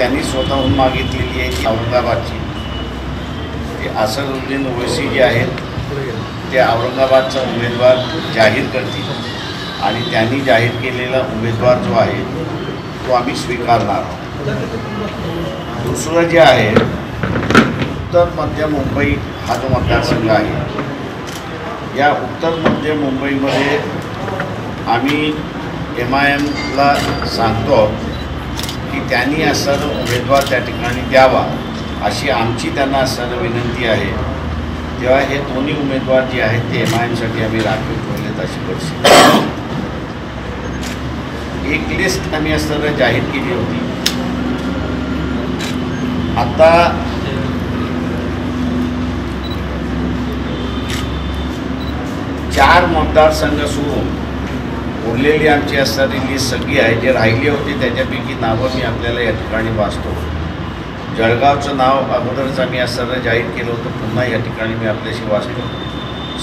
त्यांनी स्वतःहून मागितलेली आहे ती औरंगाबादची. ते असदुद्दीन ओवैसी जे आहेत ते औरंगाबादचा उमेदवार जाहीर करतील. आणि त्यांनी जाहीर केलेला उमेदवार जो आहे तो आम्ही स्वीकारणार आहोत. दुसरं जे आहे उत्तर मध्य मुंबई हा जो मतदारसंघ आहे या उत्तर मध्य मुंबईमध्ये आम्ही एम आय एमला सांगतो की त्यांनी असं उमेदवार त्या ठिकाणी द्यावा अशी आमची त्यांना सण विनंती आहे. तेव्हा हे दोन्ही उमेदवार जे आहेत ते एम आय एमसाठी आम्ही राखीव ठेवलेत अशी परिस्थिती एक लिस्ट आम्ही असताना जाहीर केली होती. आता चार मतदारसंघ सोडून उरलेली आमची असणारी लिस्ट सगळी आहे. जे राहिली होती त्याच्यापैकी नावं मी आपल्याला या ठिकाणी वाचतो. जळगावचं नाव अगोदरच आम्ही असताना जाहीर केलं होतं. पुन्हा या ठिकाणी मी आपल्याशी वाचतो.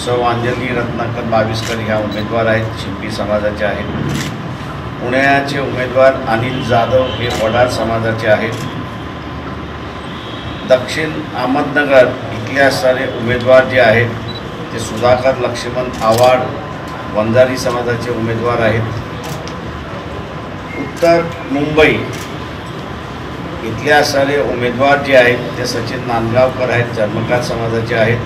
सौ. अंजली रत्नाकर बावीसकर ह्या उमेदवार आहेत. शिंपी समाजाचे आहेत. पुण्याचे उमेदवार अनिल जाधव हे वडार समाजाचे आहेत. दक्षिण अहमदनगर इथले असणारे उमेदवार जे आहेत ते सुधाकर लक्ष्मण आव्हाड वंजारी समाजाचे उमेदवार आहेत. उत्तर मुंबई. इथले असणारे उमेदवार जे आहेत ते सचिन नांदगावकर आहेत जन्मकार समाजाचे आहेत.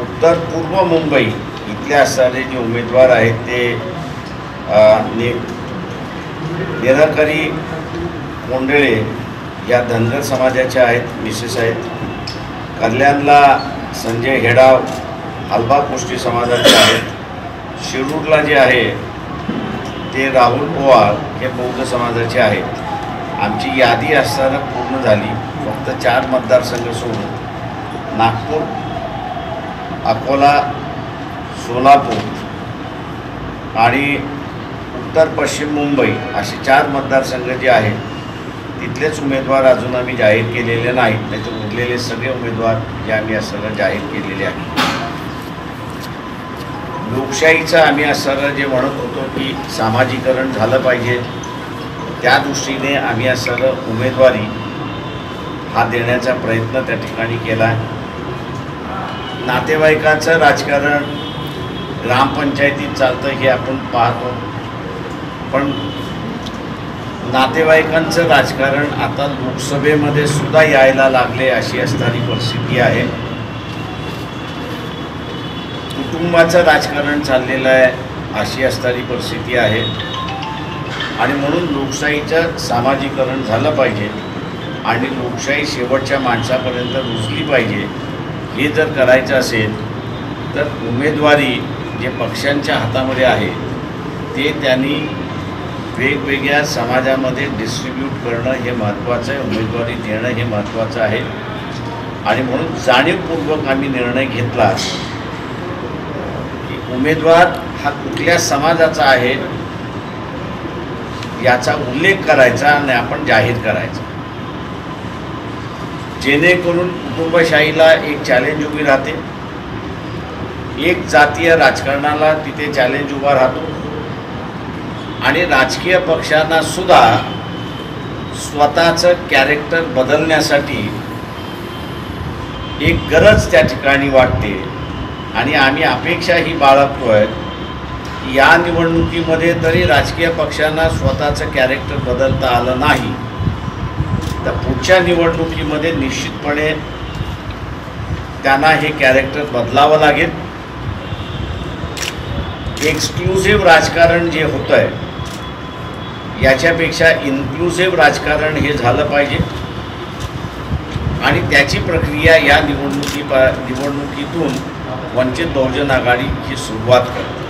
उत्तर पूर्व मुंबई. इथले असणारे जे उमेदवार आहेत ते नि निराकरी कोंडळे या धनगर समाजाच्या आहेत मिसेस आहेत. कल्याणला संजय हेडाव हलबा गोष्टी समाजाचे आहेत. शिरूरला जे आहे ते राहुल पोवार हे बौद्ध समाजाचे आहेत. आमची यादी असताना पूर्ण झाली. फक्त चार मतदारसंघ सोडून नागपूर अकोला सोलापूर आणि उत्तर पश्चिम मुंबई असे चार मतदारसंघ जे आहेत तिथलेच उमेदवार अजून आम्ही जाहीर केलेले नाहीत. नाही तर उरलेले सगळे उमेदवार जे आम्ही असताना जाहीर केलेले आहेत. लोकशाहीचं आम्ही असं जे म्हणत होतो की सामाजिकरण झालं पाहिजे त्या दृष्टीने आम्ही असं उमेदवारी हा देण्याचा प्रयत्न त्या ठिकाणी केला नातेवाईकाचं राजकारण ग्रामपंचायतीत चालतं हे आपण पाहतो. पण नातेवाईकांचं राजकारण आता लोकसभेमध्ये सुद्धा यायला लागले अशी असणारी परिस्थिती आहे. कुटुंबाचं राजकारण चाललेलं आहे अशी असणारी परिस्थिती आहे. आणि म्हणून लोकशाहीचं सामाजिकरण झालं पाहिजे आणि लोकशाही शेवटच्या माणसापर्यंत रुजली पाहिजे हे जर करायचं असेल तर उमेदवारी जे पक्षांच्या हातामध्ये आहे ते त्यांनी वेगवेगळ्या समाजामध्ये डिस्ट्रीब्यूट करणं हे महत्त्वाचं आहे उमेदवारी देणं हे महत्त्वाचं आहे. आणि म्हणून जाणीवपूर्वक आम्ही निर्णय घेतला उमेदवार हा कुठल्या समाजाचा आहे याचा उल्लेख करायचा आणि आपण जाहीर करायचा. जेणेकरून कुटुंबशाहीला एक चॅलेंज उभी राहते. एक जातीय राजकारणाला तिथे चॅलेंज उभा राहतो. आणि राजकीय पक्षांना सुद्धा स्वतःचं कॅरेक्टर बदलण्यासाठी एक गरज त्या ठिकाणी वाटते. आणि आम्ही अपेक्षा ही बाळगतोय की या निवडणुकीमध्ये तरी राजकीय पक्षांना स्वतःचं कॅरेक्टर बदलता आलं नाही. तर पुढच्या निवडणुकीमध्ये निश्चितपणे त्यांना हे कॅरेक्टर बदलावं लागेल. एक्सक्लुझिव्ह राजकारण जे होतं आहे याच्यापेक्षा इन्क्लुझिव्ह राजकारण हे झालं पाहिजे. आणि त्याची प्रक्रिया या निवडणुकी निवडणुकीतून वंचित बहुजन आघाडी ही सुरुवात करते.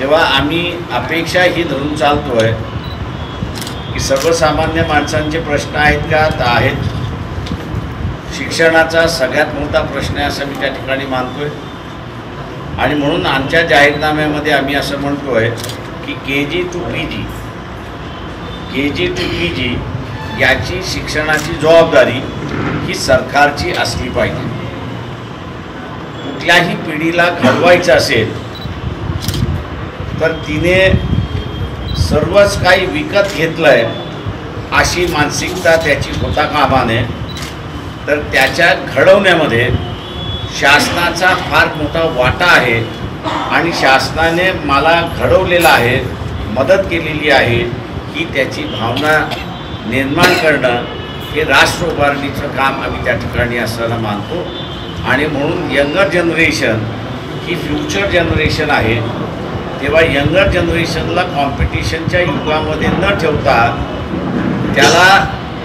तेव्हा आम्ही अपेक्षा ही धरून चालतो आहे की की सर्वसामान्य माणसांचे प्रश्न आहेत का? तर आहेत. शिक्षणाचा सगळ्यात मोठा प्रश्न आहे असं मी त्या ठिकाणी मानतोय. आणि म्हणून आमच्या जाहीरनाम्यामध्ये आम्ही असं म्हणतोय की K G to P G K G to P G याची शिक्षणाची जबाबदारी ही सरकारची असली पाहिजे. कुठल्याही पिढीला घडवायचं असेल तर तिने सर्वच काही विकत घेतलं आहे अशी मानसिकता त्याची होता कामाने. तर त्याच्या घडवण्यामध्ये शासनाचा फार मोठा वाटा आहे आणि शासनाने मला घडवलेला आहे मदत केलेली आहे ही त्याची भावना निर्माण करणं हे राष्ट्र उभारणीचं काम आम्ही त्या ठिकाणी असताना मानतो. आणि म्हणून यंगर जनरेशन ही फ्युचर जनरेशन आहे. तेव्हा यंगर जनरेशनला कॉम्पिटिशनच्या युगामध्ये न ठेवता त्याला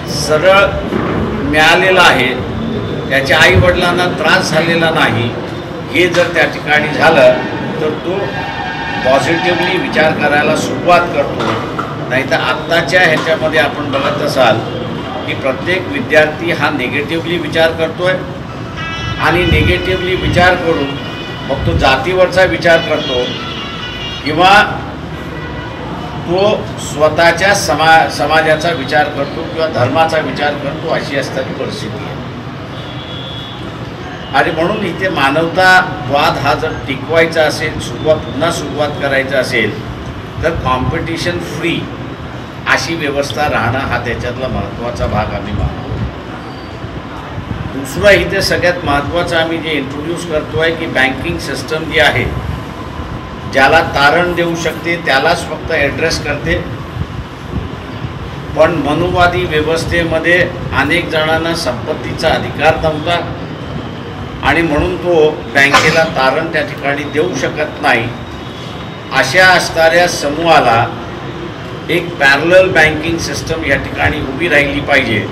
सरळ मिळालेलं आहे. त्याच्या आईवडिलांना त्रास झालेला नाही. हे जर त्या ठिकाणी झालं तर तो पॉझिटिव्हली विचार करायला सुरुवात करतो. नाही तर आत्ताच्या ह्याच्यामध्ये आपण बघत असाल की प्रत्येक विद्यार्थी हा निगेटिव्हली विचार करतोय आणि निगेटिव्हली विचार करून मग तो जातीवरचा विचार करतो किंवा तो स्वतःच्या समा समाजाचा विचार करतो किंवा धर्माचा विचार करतो अशी असताना परिस्थिती आहे. आणि म्हणून इथे मानवतावाद हा जर टिकवायचा असेल सुरुवात पुन्हा सुरुवात करायचा असेल तर कॉम्पिटिशन फ्री अशी व्यवस्था राहणं हा त्याच्यातला महत्त्वाचा भाग आम्ही मानतो. दुसरा इथे सगळ्यात महत्त्वाचं आम्ही जे इंट्रोड्यूस करतो आहे की बँकिंग सिस्टम जी आहे ज्याला तारण देऊ शकते त्यालाच फक्त ॲड्रेस करते. पण मनुवादी व्यवस्थेमध्ये अनेक जणांना संपत्तीचा अधिकार नव्हता आणि म्हणून तो बँकेला तारण त्या ठिकाणी देऊ शकत नाही. अशा असणाऱ्या समूहाला एक पॅरलल बँकिंग सिस्टम या ठिकाणी उभी राहिली पाहिजे.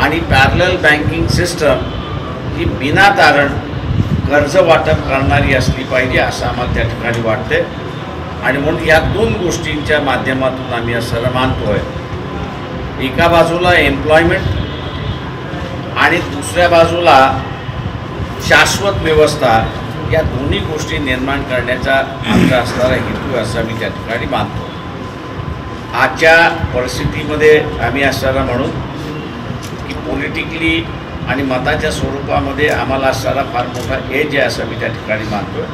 आणि पॅरलल बँकिंग सिस्टम ही बिना तारण कर्ज वाटप करणारी असली पाहिजे असं आम्हाला त्या ठिकाणी वाटते आणि म्हणून या दोन गोष्टींच्या माध्यमातून आम्ही असं मानतो आहे एका बाजूला एम्प्लॉयमेंट आणि दुसऱ्या बाजूला शाश्वत व्यवस्था या दोन्ही गोष्टी निर्माण करण्याचा आमचा असणारा हेतू असा मी त्या ठिकाणी मानतो आजच्या परिस्थितीमध्ये आम्ही असताना म्हणून की पॉलिटिकली आणि मताच्या स्वरूपामध्ये आम्हाला असणारा फार मोठा एज आहे असं मी त्या ठिकाणी मानतो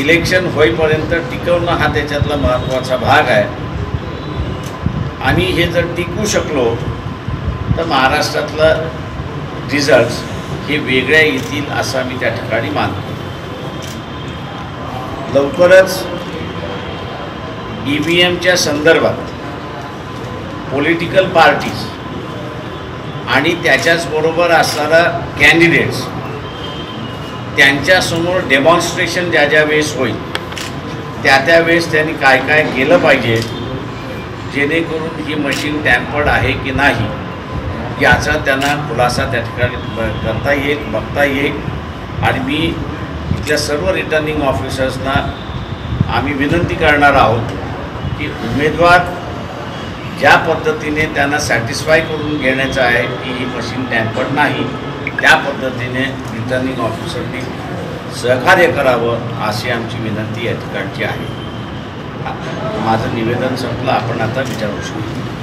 इलेक्शन होईपर्यंत टिकवणं हा त्याच्यातला महत्त्वाचा भाग आहे. आम्ही हे जर टिकू शकलो तर महाराष्ट्रातलं रिझल्ट्स हे वेगळ्या येतील असं मी त्या ठिकाणी मानतो लवकरच ई व्ही एमच्या संदर्भात पॉलिटिकल पार्टीज आणि त्याच्याचबरोबर असणारा कॅन्डिडेट्स त्यांच्यासमोर डेमॉन्स्ट्रेशन ज्या ज्या वेळेस होईल त्या त्या वेळेस त्यांनी काय काय केलं पाहिजे जेणेकरून ही मशीन टॅम्पर्ड आहे की नाही याचा त्यांना खुलासा त्या ठिकाणी करता येईल बघता येईल. आणि मी इथल्या सर्व रिटर्निंग ऑफिसर्सना आम्ही विनंती करणार आहोत की उमेदवार ज्या पद्धतीने त्यांना सॅटिस्फाय करून घेण्याचं आहे की ही मशीन टॅम्पर्ड नाही त्या पद्धतीने रिटर्निंग ऑफिसरनी सहकार्य करावं अशी आमची विनंती या ठिकाणची आहे. माझं निवेदन संपलं. आपण आता विचारू शकतो.